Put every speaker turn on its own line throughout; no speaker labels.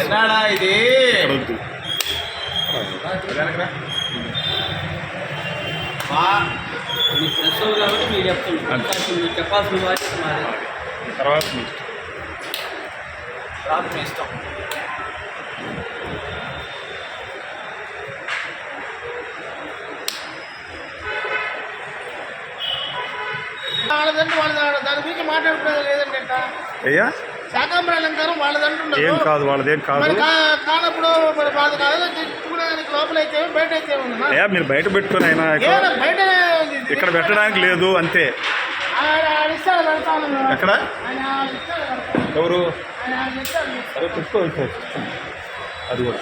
ఎన్నాడా ఇది వెనకరా. మా
మీ ప్రెస్ కాబట్టి మీరు చెప్తున్నారు మీరు చెప్పాల్సిన బాధ్యత మాది
తర్వాత మీ ఇష్టం.
వాళ్ళ దాని
అయ్యా?
అలంకారం
ఏం కాదు వాళ్ళదేం కాదు.
కానప్పుడు మరి కాదు లోపల అయితే బయట అయితే
మీరు బయట పెట్టుకుని అయినా
బయట
ఇక్కడ పెట్టడానికి లేదు అంతే. ఎక్కడ? ఎవరు? అది కూడా.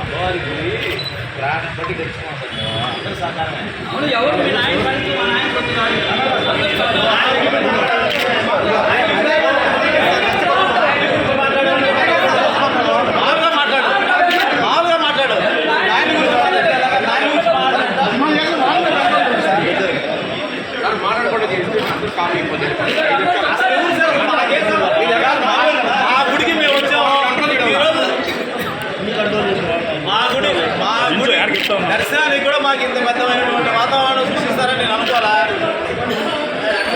అమ్మవారికి ప్రాణం బట్టి తెచ్చుకుంటుంది అందరూ సహకారమే.
ఎవరు మీ నాయన పనికి మా నాయన కొద్దిగా
మామూలుగా మాట్లాడు మామూలుగా మాట్లాడు దాని గురించి మాట్లాడితే ఎలాగ? దాని గురించి మా గుడికి మేము వచ్చాము ఈరోజు మా గుడి మా గుడి
ఎక్కడికి ఇస్తాం
దర్శనానికి కూడా మాకు ఇంత పెద్దమైనటువంటి వాతావరణం సృష్టిస్తారని నేను అనుకోవాలా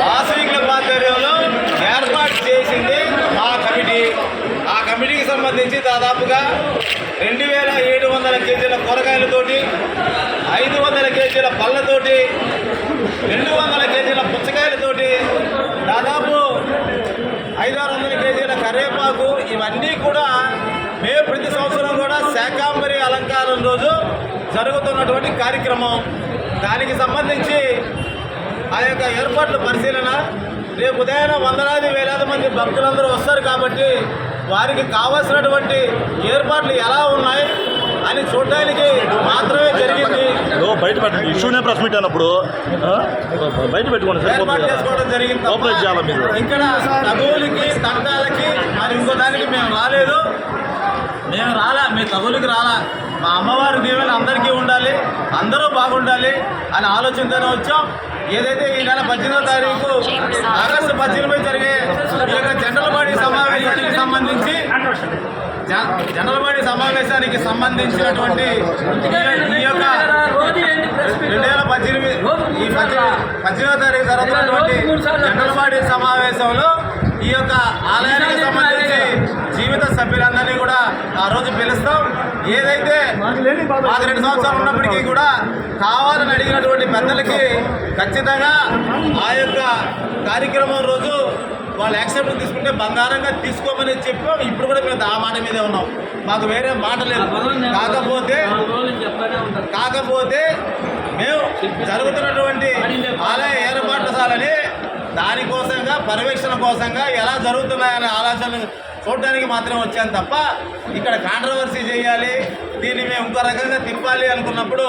వాసవి క్లబ్ ఆధ్వర్యంలో ఏర్పాటు చేసింది మా కమిటీ ఆ కమిటీకి సంబంధించి దాదాపుగా రెండు వేల ఏడు వందల కేజీల కూరగాయలతోటి ఐదు వందల కేజీల పళ్ళతోటి రెండు వందల కేజీల పుచ్చకాయలతోటి దాదాపు ఐదారు వందల కేజీల కరివేపాకు ఇవన్నీ కూడా మేము ప్రతి సంవత్సరం కూడా శాకాంబరి అలంకారం రోజు జరుగుతున్నటువంటి కార్యక్రమం. దానికి సంబంధించి ఆ యొక్క ఏర్పాట్ల పరిశీలన రేపు ఉదయం వందలాది వేలాది మంది భక్తులందరూ వస్తారు కాబట్టి వారికి కావాల్సినటువంటి ఏర్పాట్లు ఎలా ఉన్నాయి అని చూడడానికి మాత్రమే జరిగింది
బయట పెట్టండి ఇష్యూనే ప్రెస్ మీట్ అన్నప్పుడు? బయట పెట్టుకోండి
ఏర్పాటు. చేసుకోవడం జరిగింది తప్ప
కోఆపరేట్ చేయాలా మీరు?
ఇక్కడ తగువులకి తంటాలకి మరి ఇంకో దానికి మేము రాలేదు మేము రాలా మీ తగులకి రాలా మా అమ్మవారి దీవెన అందరికీ ఉండాలి అందరూ బాగుండాలి అని ఆలోచనతోనే వచ్చాం. ఏదైతే ఈ నెల పద్దెనిమిదో తారీఖు ఆగస్టు పద్దెనిమిది జరిగే ఈ యొక్క జనరల్ సమావేశానికి సంబంధించి జ- జనరల్ బాడీ సమావేశానికి సంబంధించినటువంటి ఈ- యొక్క రెండు వేల పద్దెనిమిది ఈ పద్దెనిమిది పద్దెనిమిదో తారీఖు జరుగుతున్నటువంటి జనరల్ బాడీ సమావేశంలో ఈ యొక్క ఆలయానికి సంబంధించి జీవిత సభ్యులందరినీ కూడా ఆ రోజు పిలుస్తాం. ఏదైతే మాకు రెండు సంవత్సరాలు ఉన్నప్పటికీ కూడా కావాలని అడిగినటువంటి పెద్దలకి ఖచ్చితంగా ఆ యొక్క కార్యక్రమం రోజు వాళ్ళు యాక్సెప్ట్ తీసుకుంటే బంగారంగా తీసుకోమని చెప్పాం ఇప్పుడు కూడా మేము ఆ మాట మీదే ఉన్నాం. మాకు వేరే మాట లేదు. కాకపోతే కాకపోతే మేము జరుగుతున్నటువంటి ఆలయ ఏర్పాటుసాలని దానికోసంగా పర్యవేక్షణ కోసంగా ఎలా జరుగుతున్నాయనే ఆలోచనలు చూడడానికి మాత్రం వచ్చాను తప్ప ఇక్కడ కాంట్రవర్సీ చేయాలి దీన్ని మేము ఇంకో రకంగా తిప్పాలి అనుకున్నప్పుడు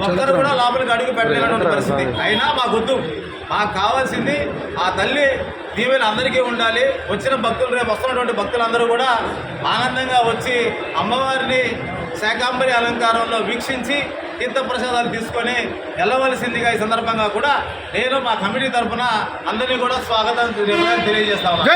ఒక్కరు కూడా లోపలికి అడుగు పెట్టలేనటువంటి పరిస్థితి. అయినా మా గుర్తు మాకు కావాల్సింది ఆ తల్లి దీవెన అందరికీ ఉండాలి. వచ్చిన భక్తులు రేపు వస్తున్నటువంటి భక్తులందరూ కూడా ఆనందంగా వచ్చి అమ్మవారిని శాకాంబరి అలంకారంలో వీక్షించి తీర్థ ప్రసాదాలు తీసుకొని వెళ్ళవలసిందిగా ఈ సందర్భంగా కూడా నేను మా కమిటీ తరఫున అందరినీ కూడా స్వాగతం
తెలియజేస్తాను